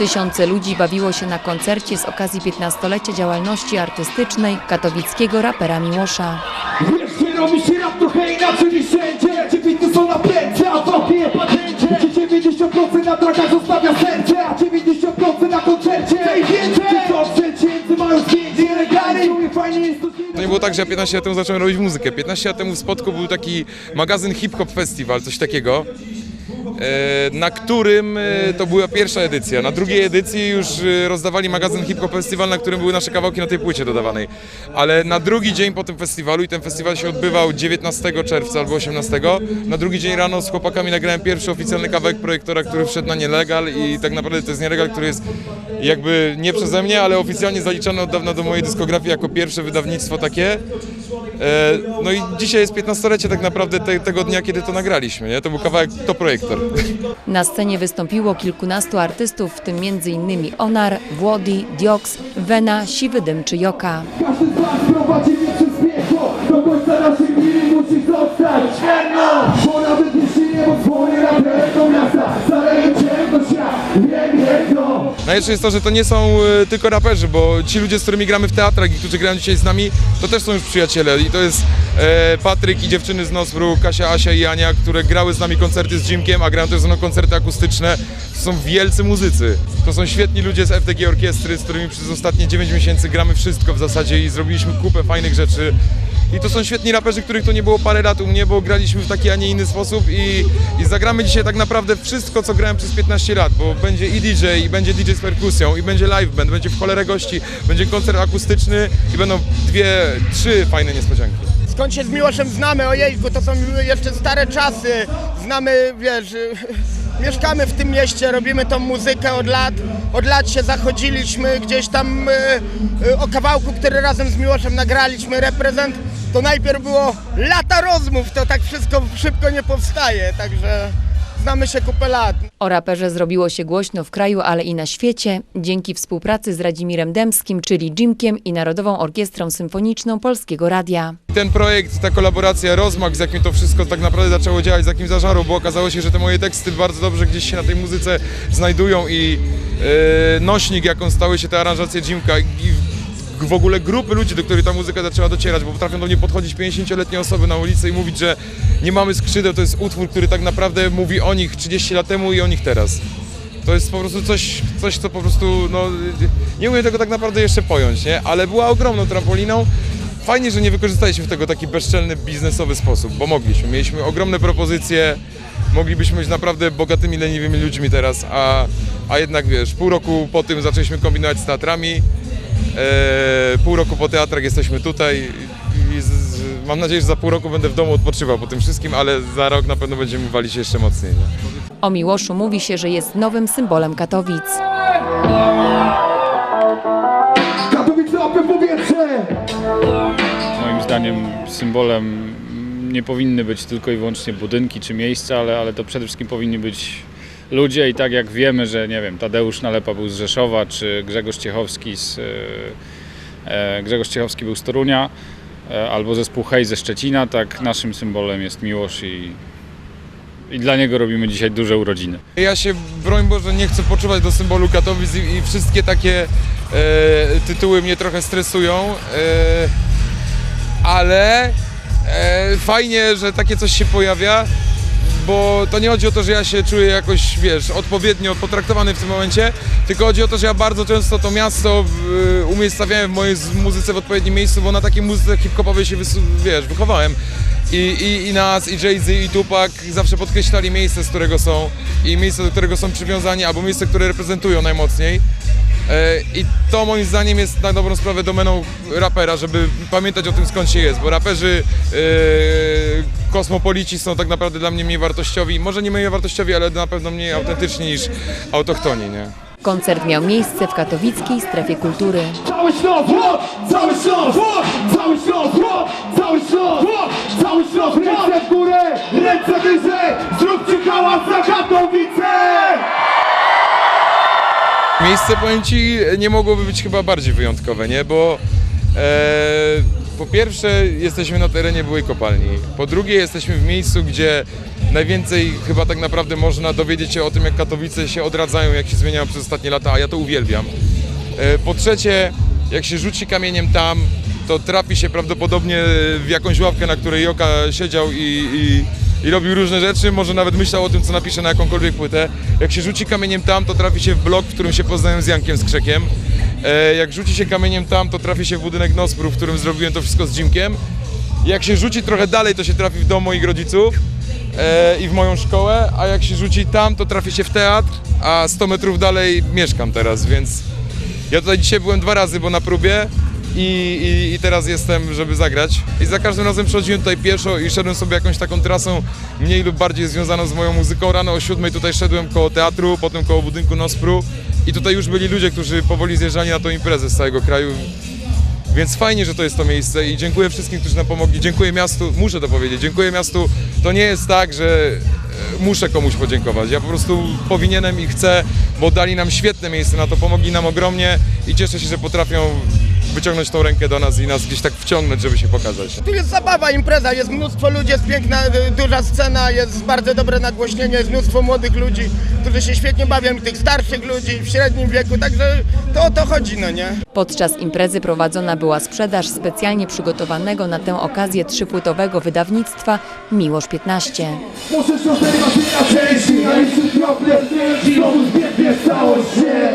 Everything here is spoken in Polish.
Tysiące ludzi bawiło się na koncercie z okazji 15-lecia działalności artystycznej katowickiego rapera Miłosza. Wreszcie robi się rap trochę inaczej niż wszędzie. Gdzie bity są na plęcie, a wapie patencie. Gdzie 90% na trakach zostawia serce A 90% na koncercie. Tej więcej Gdzie to przeciętny mają zdjęcie nielegalnie Fajnie jest to To nie było tak, że ja 15 lat temu zacząłem robić muzykę. 15 lat temu w Spodku był taki magazyn Hip Hop Festival, coś takiego, na którym e, to była pierwsza edycja. Na drugiej edycji już e, rozdawali magazyn Hip Hop Festival, na którym były nasze kawałki na tej płycie dodawanej. Ale na drugi dzień po tym festiwalu, i ten festiwal się odbywał 19 czerwca albo 18, na drugi dzień rano z chłopakami nagrałem pierwszy oficjalny kawałek projektora, który wszedł na nielegal i tak naprawdę to jest nielegal, który jest jakby nie przeze mnie, ale oficjalnie zaliczany od dawna do mojej dyskografii jako pierwsze wydawnictwo takie. E, No i dzisiaj jest 15-lecie tak naprawdę te, tego dnia, kiedy to nagraliśmy, nie? To był kawałek To Projektor. Na scenie wystąpiło kilkunastu artystów, w tym m.in. Onar, Włodi, Dioks, Wena, Siwy Dym czy Joka. Każdy z was prowadzi mnie przez piekło Do końca Najlepsze jest to, że to nie są e, tylko raperzy, bo ci ludzie, z którymi gramy w teatrach i którzy grają dzisiaj z nami, to też są już przyjaciele. I to jest e, Patryk i dziewczyny z Nosbru, Kasia, Asia i Ania, które grały z nami koncerty z Jimkiem, a grają też ze mną koncerty akustyczne. To są wielcy muzycy. To są świetni ludzie z FDG Orkiestry, z którymi przez ostatnie 9 miesięcy gramy wszystko w zasadzie i zrobiliśmy kupę fajnych rzeczy. I to są świetni raperzy, których to nie było parę lat u mnie, bo graliśmy w taki, a nie inny sposób i, i zagramy dzisiaj tak naprawdę wszystko, co grałem przez 15 lat, bo będzie i DJ, i będzie DJ z perkusją, i będzie live band, będzie w cholerę gości, będzie koncert akustyczny i będą dwie, trzy fajne niespodzianki. Skąd się z Miłoszem znamy? Ojejku, to są jeszcze stare czasy. Znamy, wiesz, mieszkamy w tym mieście, robimy tą muzykę od lat. Od lat się zachodziliśmy gdzieś tam e, e, o kawałku, który razem z Miłoszem nagraliśmy, reprezent. To najpierw było lata rozmów, to tak wszystko szybko nie powstaje, także znamy się kupę lat. O raperze zrobiło się głośno w kraju, ale i na świecie, dzięki współpracy z Radzimirem Dębskim, czyli Jimkiem i Narodową Orkiestrą Symfoniczną Polskiego Radia. Ten projekt, ta kolaboracja, rozmach, z jakim to wszystko tak naprawdę zaczęło działać, z jakim zażarł, bo okazało się, że te moje teksty bardzo dobrze gdzieś się na tej muzyce znajdują i e, nośnik, jaką stały się te aranżacje Jimka i w ogóle grupy ludzi, do których ta muzyka zaczęła docierać, bo potrafią do mnie podchodzić 50-letnie osoby na ulicy i mówić, że nie mamy skrzydeł, to jest utwór, który tak naprawdę mówi o nich 30 lat temu i o nich teraz. To jest po prostu coś, coś co po prostu, no, nie umiem tego tak naprawdę jeszcze pojąć, nie? Ale była ogromną trampoliną. Fajnie, że nie wykorzystaliśmy tego w taki bezczelny, biznesowy sposób, bo mogliśmy. Mieliśmy ogromne propozycje, moglibyśmy być naprawdę bogatymi, leniwymi ludźmi teraz, a, a jednak wiesz, pół roku po tym zaczęliśmy kombinować z teatrami, pół roku po teatrach jesteśmy tutaj i z, z, mam nadzieję, że za pół roku będę w domu odpoczywał po tym wszystkim, ale za rok na pewno będziemy walić jeszcze mocniej. Nie? O Miłoszu mówi się, że jest nowym symbolem Katowic. Katowice powietrze Moim zdaniem symbolem nie powinny być tylko i wyłącznie budynki czy miejsca, ale, ale to przede wszystkim powinni być ludzie i tak jak wiemy, że nie wiem, Tadeusz Nalepa był z Rzeszowa, czy Grzegorz Ciechowski z, e, e, Grzegorz Ciechowski był z Torunia, e, albo zespół Hej ze Szczecina, tak naszym symbolem jest Miłosz i, i dla niego robimy dzisiaj duże urodziny. Ja się, broń Boże, nie chcę poczuwać do symbolu Katowic i, i wszystkie takie e, tytuły mnie trochę stresują, e, ale e, fajnie, że takie coś się pojawia, bo to nie chodzi o to, że ja się czuję jakoś, wiesz, odpowiednio potraktowany w tym momencie, tylko chodzi o to, że ja bardzo często to miasto w, umiejscawiałem w mojej muzyce w odpowiednim miejscu, bo na takiej muzyce hip-hopowej się, wiesz, wychowałem. I, i, I nas, i Jay-Z, i Tupac zawsze podkreślali miejsce, z którego są i miejsce, do którego są przywiązani, albo miejsce, które reprezentują najmocniej. E, I to moim zdaniem jest na dobrą sprawę domeną rapera, żeby pamiętać o tym skąd się jest, bo raperzy e, kosmopolici są tak naprawdę dla mnie mniej wartościowi, może nie mniej wartościowi, ale na pewno mniej autentyczni niż autochtoni, nie? Koncert miał miejsce w katowickiej strefie kultury. Cały Śląsk! Cały Śląsk! Cały Śląsk! Cały Śląsk! Cały Śląsk, ręce w górę, ręce wyżej! Zróbcie hałas za Katowice! Miejsce, powiem Ci, nie mogłoby być chyba bardziej wyjątkowe, nie? Bo e, Po pierwsze, jesteśmy na terenie byłej kopalni. Po drugie, jesteśmy w miejscu, gdzie najwięcej chyba tak naprawdę można dowiedzieć się o tym, jak Katowice się odradzają, jak się zmieniają przez ostatnie lata, a ja to uwielbiam. E, Po trzecie, jak się rzuci kamieniem tam, to trafi się prawdopodobnie w jakąś ławkę, na której Joka siedział i, i, i robił różne rzeczy, może nawet myślał o tym, co napisze na jakąkolwiek płytę. Jak się rzuci kamieniem tam, to trafi się w blok, w którym się poznają z Jankiem z Krzekiem. E, Jak rzuci się kamieniem tam, to trafi się w budynek Nospru, w którym zrobiłem to wszystko z Jimkiem. Jak się rzuci trochę dalej, to się trafi w dom moich rodziców e, i w moją szkołę, a jak się rzuci tam, to trafi się w teatr, a 100 metrów dalej mieszkam teraz, więc ja tutaj dzisiaj byłem dwa razy, bo na próbie i, i, i teraz jestem, żeby zagrać. I za każdym razem przechodziłem tutaj pieszo i szedłem sobie jakąś taką trasą mniej lub bardziej związaną z moją muzyką. Rano o siódmej tutaj szedłem koło teatru, potem koło budynku Nospru i tutaj już byli ludzie, którzy powoli zjeżdżali na tą imprezę z całego kraju. Więc fajnie, że to jest to miejsce i dziękuję wszystkim, którzy nam pomogli. Dziękuję miastu, muszę to powiedzieć, dziękuję miastu. To nie jest tak, że e, muszę komuś podziękować. Ja po prostu powinienem i chcę, bo dali nam świetne miejsce na to, pomogli nam ogromnie i cieszę się, że potrafią wyciągnąć tą rękę do nas i nas gdzieś tak wciągnąć, żeby się pokazać. Tu jest zabawa, impreza, jest mnóstwo ludzi, jest piękna, y, duża scena, jest bardzo dobre nagłośnienie, jest mnóstwo młodych ludzi, którzy się świetnie bawią, i tych starszych ludzi w średnim wieku, także to o to chodzi, no nie? Podczas imprezy prowadzona była sprzedaż specjalnie przygotowanego na tę okazję trzypłytowego wydawnictwa Miłosz 15. Możesz rozerwać się na części, krople Znowu zbiegnie całość się